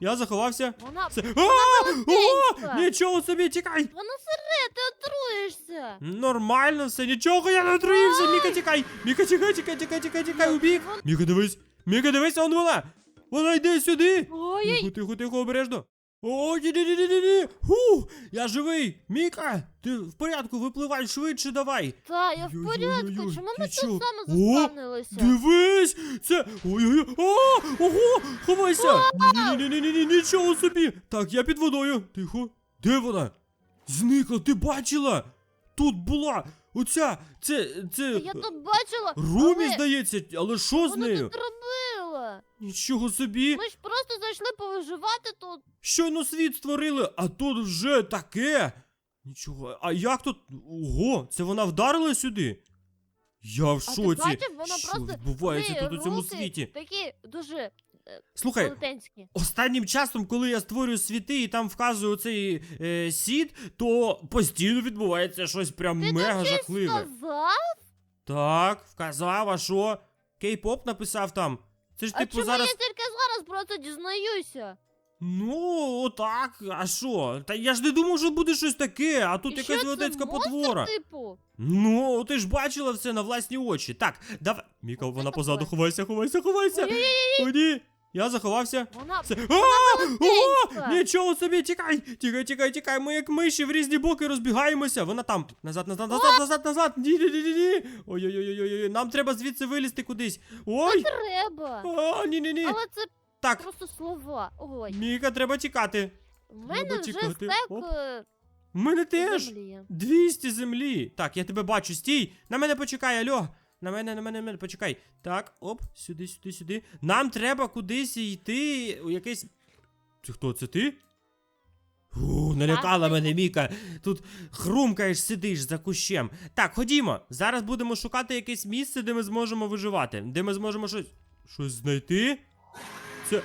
Я заховався. Вона Все. А! Нічого собі, тікай! вона сире, ти отруєшся. Нормально все, нічого я не отруївся. Міка, тікай! Міка, тікай, тікай, тікай, тікай, тікай, убіг. Міка, дивись! Міка, дивись, он вона! Вона йде сюди! Ой, Тихо, тихо, тихо, обережно. О, ні, ні, ні, ні, ні. Фу, я живий. Міка, ти в порядку, випливай швидше, давай. та, я в Ой-ой-ой-ой, порядку. Чому ти ми чо? тут саме О. Дивись! Це. Ой-ой-ой! О! Ого! Ховайся! Ні-ні-ні-ні, нічого собі! Так, я під водою. Тихо. Де вона? Зникла, ти бачила? Тут була. Оця. Це. Це. Я тут бачила. Румі, але здається, але що з Вона нею? тут робила. Нічого собі. Ми ж просто зайшли повиживати тут. Щойно світ створили, а тут вже таке. Нічого. А як тут. Ого, це вона вдарила сюди? Я в А ти шоці. бачив, вона що просто відбувається тут у цьому руки світі? Такі дуже Слухай, велетенські. Останнім часом, коли я створюю світи і там вказую цей е, сіт, то постійно відбувається щось прям Ти мега щось жахливе. сказав? Так, вказав, а що? Кей-поп написав там. Це ж А типу чому зараз. я тільки зараз просто дізнаюся? Ну, отак, а що? Та я ж не думав, що буде щось таке, а тут І якась що, це велетенська монстр, потвора. типу? Ну, ти ж бачила все на власні очі. Так, давай. Міка, Оце вона таке. позаду, ховайся, ховайся, ховайся. О, ні. Я заховався. Вона Все. А! О! Нічого собі, тікай! Тікай, тікай, тікай. Ми як миші в різні боки розбігаємося. Вона там. Назад, назад, назад, назад, назад. Ні, ні, ні, ні. Ой-ой-ой-ой. Нам треба звідси вилізти кудись. Ой! треба. О, ні, ні, ні. Але це Так, просто слова. Ой. Міка, треба тікати. У мене Треба вже тікати. стек Оп. е, У мене теж. землі. 200 землі. Так, я тебе бачу. Стій! На мене почекай, альо. На мене, на мене, на мене, почекай. Так, оп, сюди, сюди, сюди. Нам треба кудись йти. У якесь. Це хто це ти? Фу, налякала Так, мене, Міка. Тут хрумкаєш, сидиш за кущем. Так, ходімо. Зараз будемо шукати якесь місце, де ми зможемо виживати. Де ми зможемо щось. Щось знайти? Це.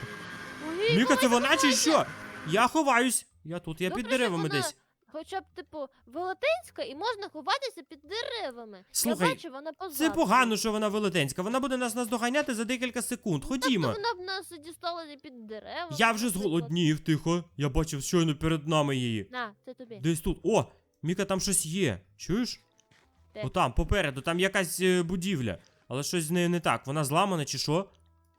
Ой, Міка, це вона чи що? Я ховаюсь. Я тут, я під деревами десь. Хоча б, типу, велетенська і можна ховатися під деревами. Слухай, Я бачу, вона позаду. Це погано, що вона велетенська. Вона буде нас наздоганяти за декілька секунд. Ходімо. Тобто вона б нас дістала під деревами. Я вже зголоднів, тихо. Я бачив щойно перед нами її. На, це тобі. Десь тут. О! Міка, там щось є. Чуєш? Де? Отам, попереду, там якась е, будівля. Але щось з нею не так. Вона зламана чи що?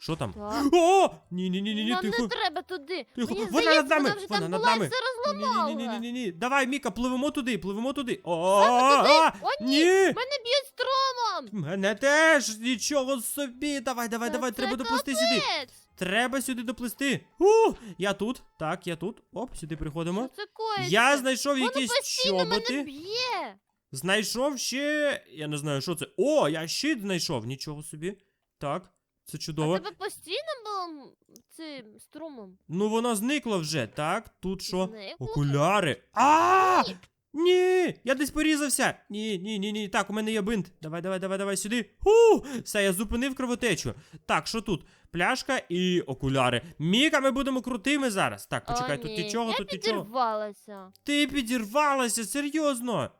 Що там? Так. О! Ні, ні, ні, ні, ні, Нам тихо. не треба туди. Тихо. Мені Вона здається, над нами, Вона вже вона там над була нами. все Ні-ні-ні-ні-ні ні. Давай, Міка, пливемо туди, пливемо туди. О, туди? О, ні! Мене б'ють стромом. Мене теж нічого собі. Давай, давай, Та давай, це треба доплисти сюди. капець. Треба сюди доплисти. У, я тут. Так, я тут. Оп, сюди приходимо. Що це коїться? Я знайшов Воно якісь постійно мене чоботи. б'є. Знайшов ще. Я не знаю, що це. О, я щит знайшов. Нічого собі. Так, це А чудово. тебе постійно було цим струмом? Ну, воно зникло вже. Так, тут що? Окуляри. А! Ні. Ні, я десь порізався. Ні, ні, ні, ні. Так, у мене є бинт. Давай, давай, давай, давай сюди. У, все, я зупинив кровотечу. Так, що тут? Пляшка і окуляри. Міка, ми будемо крутими зараз. Так, почекай, О, тут ні. нічого, я тут нічого. підірвалася. Ти підірвалася, серйозно.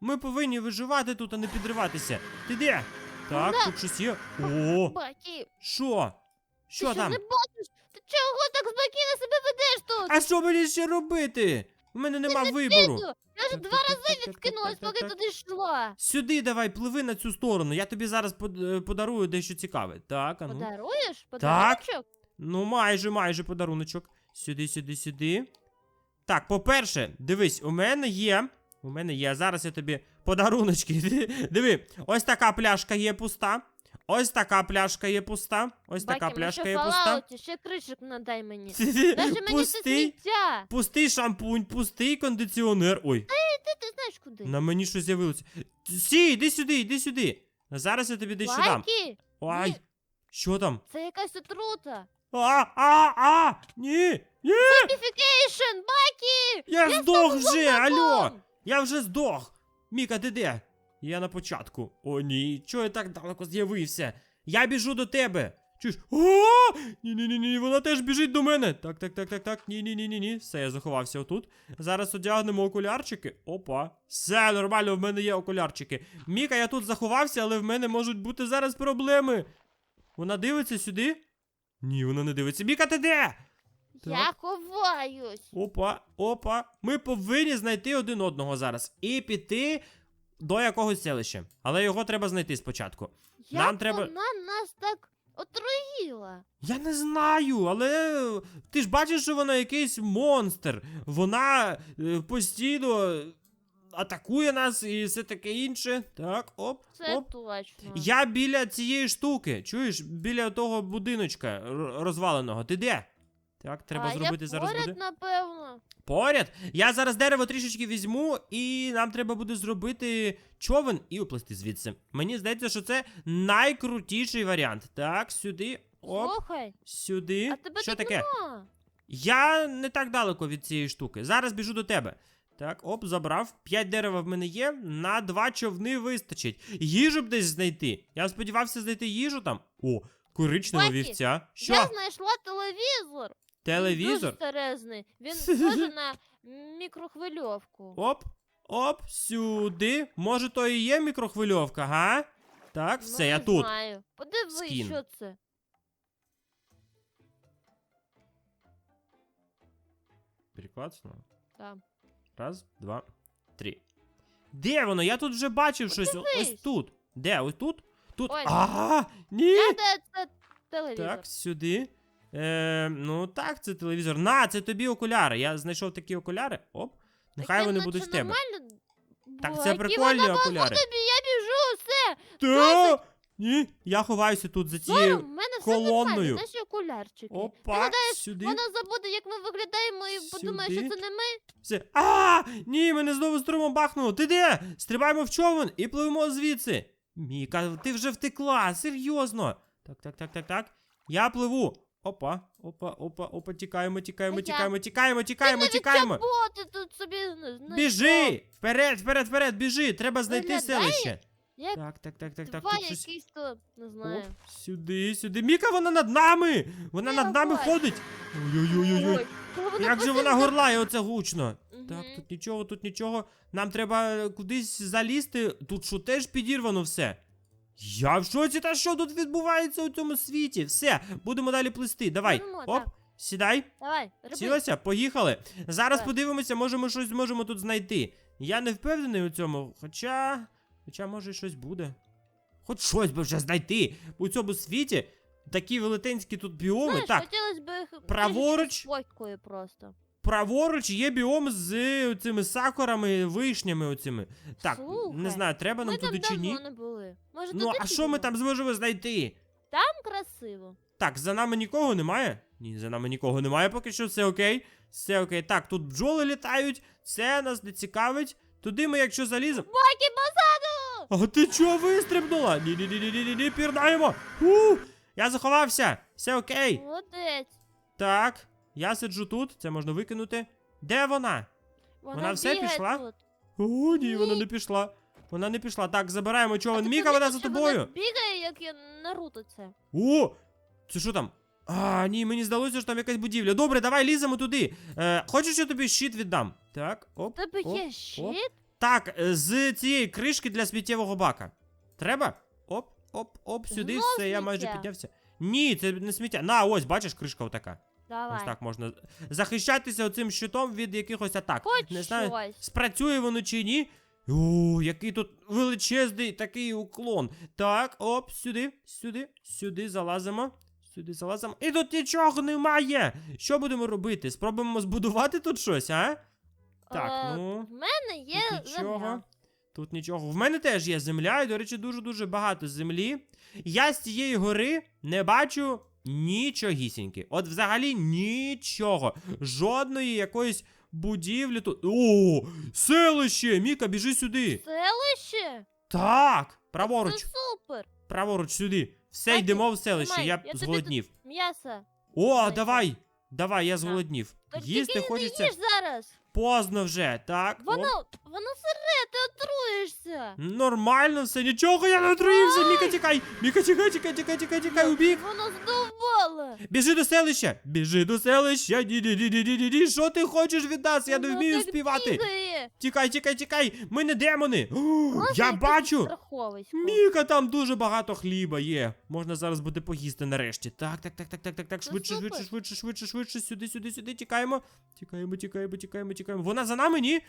Ми повинні виживати тут, а не підриватися. Ти де? Так, тут щось є. О, Бакі, що? Що ти там? що не бачиш? Ти чого так спокійно себе ведеш тут? А що мені ще робити? У мене нема вибору. Піду. Я вже два рази відкинулась, поки туди йшла. Сюди давай, пливи на цю сторону. Я тобі зараз под- е, подарую дещо цікаве. Так, а ну. Подаруєш? Подаруночок? Ну, майже, майже подаруночок. Сюди, сюди, сюди. Так, по-перше, дивись, у мене є. У мене є. Зараз я тобі подаруночки. Диви, ось така пляшка є пуста. Ось така пляшка є пуста. Ось така Бакі, пляшка є пуста. Ще кришик надай мені. Даже мені це сміття. пустий шампунь, пустий кондиціонер. Ой, Ти, ти знаєш куди? на мені щось з'явилося. Сі, іди сюди, іди сюди. Зараз я тобі дещо дам. Ой, ні. що там? це якась отрута. А, а, а! Ні! Ні! Модифікейшн, Бакі! Я, здох вже! Алло! Я вже здох! Міка, ти де? Я на початку. О, ні, чого я так далеко з'явився? Я біжу до тебе. Чуєш? О! Ні, ні, ні, ні, вона теж біжить до мене. Так, так, так, так, так. Ні, ні, ні, ні, ні. Все, я заховався отут. Зараз одягнемо окулярчики. Опа. Все нормально, в мене є окулярчики. Міка, я тут заховався, але в мене можуть бути зараз проблеми. Вона дивиться сюди? Ні, вона не дивиться. Міка, ти де? Я ховаюсь. Опа, опа. Ми повинні знайти один одного зараз і піти до якогось селища. Але його треба знайти спочатку. Як Нам треба- вона нас так отруїла? Я не знаю, але ти ж бачиш, що вона якийсь монстр. Вона е, постійно атакує нас і все таке інше. Так, оп, Це оп. точно. Я біля цієї штуки. Чуєш, біля того будиночка р- розваленого. Ти де? Так, треба а зробити я зараз поряд, буде. напевно. Поряд. Я зараз дерево трішечки візьму, і нам треба буде зробити човен і уплисти звідси. Мені здається, що це найкрутіший варіант. Так, сюди. Оп, Слухай, сюди. а тебе Що таке? нема. Я не так далеко від цієї штуки. Зараз біжу до тебе. Так, оп, забрав. П'ять дерева в мене є. На два човни вистачить. Їжу б десь знайти. Я сподівався знайти їжу там. О, коричнева Бакі, вівця. Що? Я знайшла телевізор. Він Телевізор? дуже старезний. Він схожий на мікрохвильовку. Оп, оп, сюди. Може, то і є мікрохвильовка, га? Так, все, ну, я не тут. Знаю. Подивись, Скін. що це. Перекладно. Там. Раз, два, три. Де воно? Я тут вже бачив щось. О- Ось Подивись. тут. Де? Ось тут? Тут. Ось. Ага! Ні! Я де це телевізор. Так, сюди. Е, ну так, це телевізор. На, це тобі окуляри. Я знайшов такі окуляри. Оп. Нехай вони будуть в тебе. нормально. Так, це прикольні окуляри. тобі, я біжу, все. Та! Ні, я ховаюся тут за цією. в мене все колонною. наші окулярчики. Ти Опа, гадаєш, сюди. Вона забуде, як ми виглядаємо, і подумає, що це не ми. Все. А! Ні, мене знову струмом бахнуло. Ти де? Стрибаємо в човен і пливемо звідси. Міка, ти вже втекла, серйозно. Так, так, так, так, так. Я пливу. Опа, опа, опа, опа, тікаємо, тікаємо, А я? тікаємо, тікаємо, тікаємо, тікаємо. Боти тут собі знайшов. Біжи! Вперед, вперед, вперед, біжи! Треба знайти Виглядає, селище. Як Так, так, так, так, так. два Тут щось. якісь то, не знаю. Сюди, сюди. Міка, вона над нами! Вона над нами ходить. Ой-ой-ой-ой. Коли Як же вона горлає оце гучно. Мгм. Так, тут нічого, тут нічого. Нам треба кудись залізти. Тут що теж підірвано все. Я в шоці, та що тут відбувається у цьому світі? Все, будемо далі плисти. Давай. Пливемо, Оп, так. сідай. Давай, роби. Сілася, поїхали. Зараз Давай. подивимося, може ми щось зможемо тут знайти. Я не впевнений у цьому, хоча. Хоча, може, щось буде. Хоч щось би вже знайти. У цьому світі такі велетенські тут біоми. Знаєш, так, хотілося б їх праворуч. просто. Праворуч є біом з цими сакурами, вишнями оцими. Так, не знаю, треба нам Ми там туди чи ні. давно не були. Може, Ну, туди а що ми підемо? там зможемо знайти? Там красиво. Так, за нами нікого немає? Ні, за нами нікого немає, поки що все окей. Все окей. Так, тут бджоли літають, це нас не цікавить. Туди ми, якщо заліземо. Бакі позаду! А ти чого вистрибнула? Ні, ні, ні, ні, ні, ні, ні, пірнаємо. У, я заховався. Все окей. Молодець. Так, я сиджу тут, це можна викинути. Де вона? Вона, Вона все бігає пішла? Тут. О, ні, вона не пішла. Вона не пішла. Так, забираємо човен. ти Міка, вона за що тобою. Вона бігає, як я Наруто це. О! Це що там? А, ні, мені здалося, що там якась будівля. Добре, давай ліземо туди. Е, хочеш, я тобі щит віддам? Так, У оп. тебе оп, є оп. щит? Так, е, з цієї кришки для сміттєвого бака. Треба? Оп, оп, оп, сюди, Знов все, я майже сміття. піднявся. Ні, це не сміття. На, ось, бачиш, кришка отака. Давай. Ось так можна захищатися оцим щитом від якихось атак. Хоч не знаю, щось. спрацює воно чи ні. О, який тут величезний такий уклон. Так, оп, сюди, сюди, сюди залазимо. Сюди залазимо. І тут нічого немає. Що будемо робити? Спробуємо збудувати тут щось, а? Так, Е, ну. В мене є Тут нічого. земля. Тут нічого. В мене теж є земля, і, до речі, дуже-дуже багато землі. Я з цієї гори не бачу нічогісіньки. От взагалі нічого. Жодної якоїсь будівлі тут. О, селище! Міка, біжи сюди. Селище? Так, праворуч, Це супер. праворуч сюди. Все, Бачиш, йдемо в селище, тримай, я, зголоднів. М'ясо. О, знайшов. давай! Давай, я зголоднів. Так Їсти тільки хочеться не їж зараз. поздно вже, так? О. Воно, воно сире, ти отруєшся. Нормально все, нічого я не отруївся. Міка, тікай! Міка, тікай, тікай, тікай, тікай, тікай, убіг. Воно здуває. Попала. Біжи до селища! Біжи до селища! Ді-ді-ді-ді-ді-ді! Що ти хочеш від нас? Я не вмію так співати! бігає. Тікай, тікай, тікай! Ми не демони! О, я бачу! Міка, там дуже багато хліба є. Можна зараз буде поїсти нарешті. Так, так, так, так, так, так, так. Ну, Швидше, супер. швидше, швидше, швидше, швидше. Сюди, сюди, сюди. Тікаємо. Тікаємо, тікаємо, тікаємо, тікаємо. Вона за нами, ні?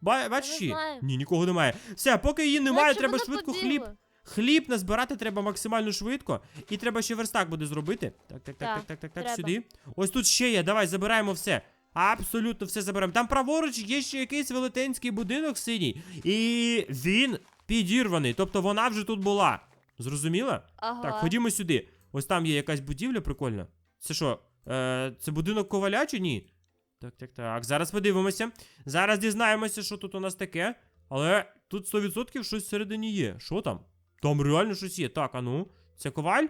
Ба- Бачиш її? знаю. Ні, нікого немає. Все, поки її немає, Наче треба вона швидко побігла. хліб. Хліб назбирати треба максимально швидко. І треба ще верстак буде зробити. Так, так, так, так, Так, так, так, треба. сюди. Ось тут ще є. Давай, забираємо все. Абсолютно все заберемо. Там праворуч є ще якийсь велетенський будинок синій. І він підірваний. Тобто вона вже тут була. Зрозуміла? Ага. Так, ходімо сюди. Ось там є якась будівля прикольна. Це що? Е, це будинок коваля чи ні? Так, так, так. Зараз подивимося. Зараз дізнаємося, що тут у нас таке. Але тут 100% щось всередині є. Що там? Там реально щось є. Так, а ну. Це коваль?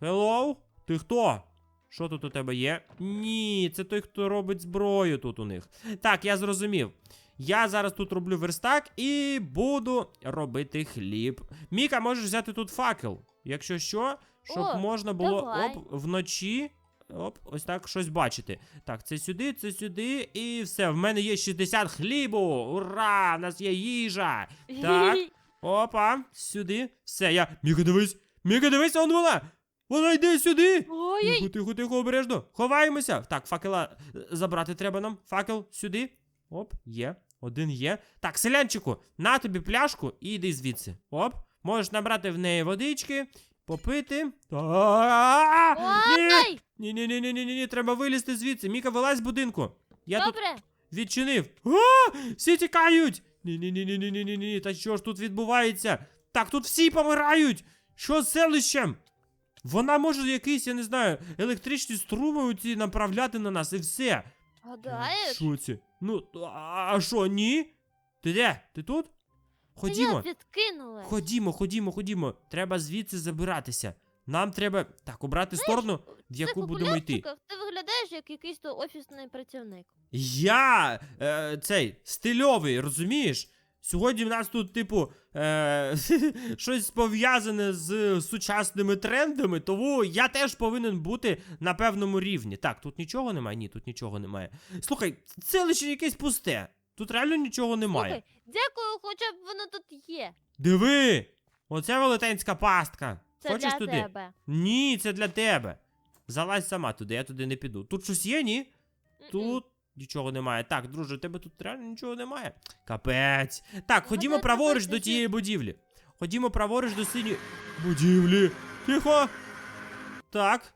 Хеллоу? Ти хто? Що тут у тебе є? Ні, це той, хто робить зброю тут у них. Так, я зрозумів. Я зараз тут роблю верстак і буду робити хліб. Міка, можеш взяти тут факел. Якщо що, щоб О, можна було давай. оп, вночі. Оп, ось так щось бачити. Так, це сюди, це сюди, і все. В мене є 60 хлібу. Ура! В нас є їжа. Так. Опа, сюди. Все, я. Міка, дивись! Міка, дивись, он вона! Вона йде сюди! Ой, Тихо, тихо, тихо, обережно. Ховаємося. Так, факела е, забрати треба нам. Факел сюди. Оп, є. Один є. Так, селянчику, на тобі пляшку і йди звідси. Оп. Можеш набрати в неї водички, попити. Ні, ні, ні, ні, ні, ні, ні, треба вилізти звідси. Міка, вилазь з будинку. Я тут добре. відчинив. А! Всі тікають! Ні, ні, ні, ні, ні, ні, ні, ні. Та що ж тут відбувається? Так, тут всі помирають! Що з селищем? Вона може якийсь, я не знаю, електричні струми оці направляти на нас і все. Гадаєш? Що це? Ну, а що, ні? Ти де? Ти тут? Ходімо. Ходімо, ходімо, ходімо. Треба звідси забиратися. Нам треба так обрати сторону, в яку будемо йти. Ти виглядаєш як якийсь то офісний працівник. Я е, цей стильовий, розумієш? Сьогодні в нас тут, типу, е, щось пов'язане з сучасними трендами, тому я теж повинен бути на певному рівні. Так, тут нічого немає? Ні, тут нічого немає. Слухай, це лише якесь пусте. Тут реально нічого немає. Слухай, дякую, хоча б воно тут є. Диви! Оце велетенська пастка. Це Хочеш для туди? тебе. Ні, це для тебе. Залазь сама туди, я туди не піду. Тут щось є, ні? М-м. Тут нічого немає. Так, друже, у тебе тут реально нічого немає. Капець. Так, ходімо Вона праворуч до тієї будівлі. Ходімо праворуч до синьої будівлі. Тихо. Так.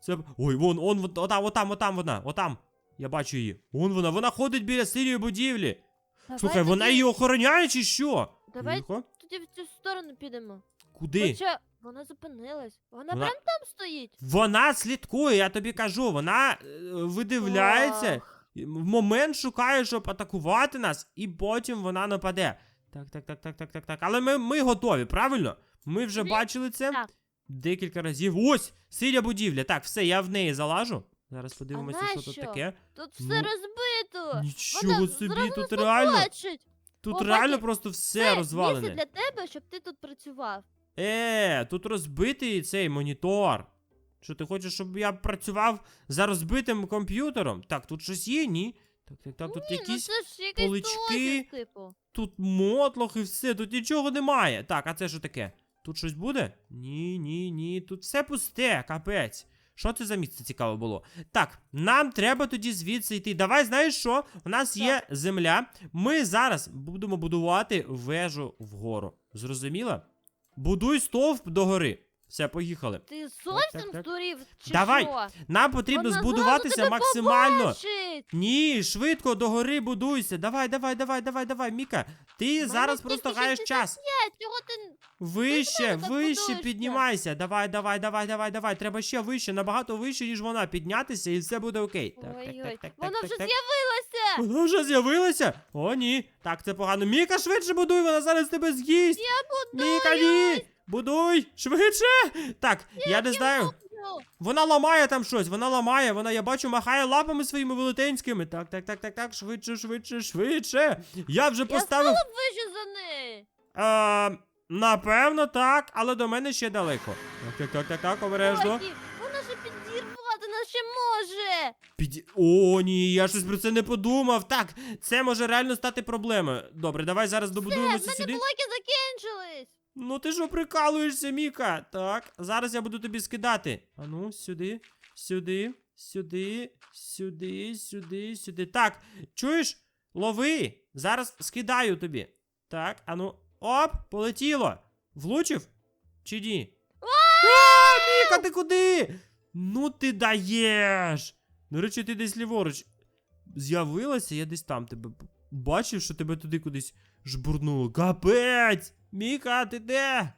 Це. Ой, вон, он, вот- отам, отам, отам вона, отам. Я бачу її. Вон вона, вона ходить біля синьої будівлі. Давай Слухай, вона її охороняє чи що? Давай Тихо. тоді в цю сторону підемо. Куди? Хоча вона зупинилась. Вона, Вона- прям там стоїть. Вона слідкує, я тобі кажу, вона е, видивляється. Ох. В момент шукає, щоб атакувати нас, і потім вона нападе. Так, так, так, так, так, так, так. Але ми, ми готові, правильно? Ми вже Мгм. бачили це Так. декілька разів. Ось! Синя будівля. Так, все, я в неї залажу. Зараз подивимося, що тут нащо? таке. Тут все Ну, розбито. Нічого Вона собі, зразу тут реально. побачить. Тут О, реально бачиш, просто все Це розвалене. місце для тебе, щоб ти тут працював. Е, тут розбитий цей монітор. Що ти хочеш, щоб я працював за розбитим комп'ютером? Так, тут щось є, ні? Так, так, так, тут Ні, якісь. ну це ж якийсь полички. типу. Тут мотлох і все, тут нічого немає. Так, а це що таке? Тут щось буде? Ні, ні, ні. Тут все пусте, капець. Що це за місце цікаво було? Так, нам треба тоді звідси йти. Давай, знаєш що? У нас є земля. Ми зараз будемо будувати вежу вгору. Зрозуміла? Будуй стовп догори. Все, поїхали. Ти зовсім так, здурів? Чи Давай, що? Нам потрібно Вона зразу збудуватися тебе максимально. побачить. Ні, швидко догори будуйся. Давай, давай, давай, давай, давай, Міка. Ти зараз просто гаєш час. Чого ти... Вище, так вище будуєшся? піднімайся. Давай, давай, давай, давай, давай. Треба ще вище, набагато вище, ніж вона. Піднятися і все буде окей. Так, так, Ой-ой, так, так, вона так, вже так, з'явилася. Вона вже з'явилася? О, ні. Так, це погано. Міка, швидше будуй, вона зараз тебе з'їсть. Я будую. Міка, ні! Будуй! Швидше! Так, я не знаю. Вона ламає там щось, вона ламає, вона, я бачу, махає лапами своїми велетенськими. Так, так, так, так, так, швидше, швидше, швидше. Я вже Я поставив. стала вище за неї. Е, напевно, так, але до мене ще далеко. Так, так, так, так, так, обережно. Ой, Вона ж допоможе. Піді... О, ні, я щось про це не подумав. Так, це може реально стати проблемою. Добре, давай зараз В мене сюди. блоки закінчились. Ну ти що прикалуєшся, Міка? Так, зараз я буду тобі скидати. Ану, сюди, сюди, сюди, сюди, сюди, сюди. Так, чуєш? Лови! Зараз скидаю тобі. Так, ану. Оп, полетіло. Влучив? Чи ні? А, Міка, ти куди? Ну ти даєш. До речі, ти десь ліворуч. З'явилася, я десь там тебе бачив, що тебе туди кудись жбурнуло. Капець! Міка, ти де?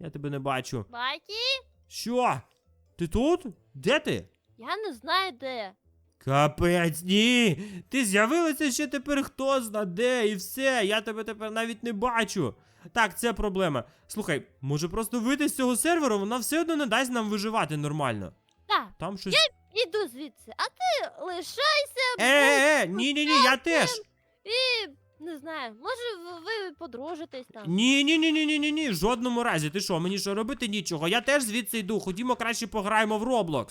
Я тебе не бачу. Бакі? Що? Ти тут? Де ти? Я не знаю де. Капець, ні! Ти з'явилася ще тепер хто зна де і все. Я тебе тепер навіть не бачу. Так, це проблема. Слухай, може просто вийти з цього серверу, вона все одно не дасть нам виживати нормально. Так, Там щось. іду звідси, а ти лишайся Е, е, е, ні, ні, ні, я теж. і не знаю, може ви подружитесь там. Ні, ні, ні, ні, ні, ні, ні, жодному разі. Ти що, мені що робити нічого? Я теж звідси йду. Ходімо краще пограємо в Roblox.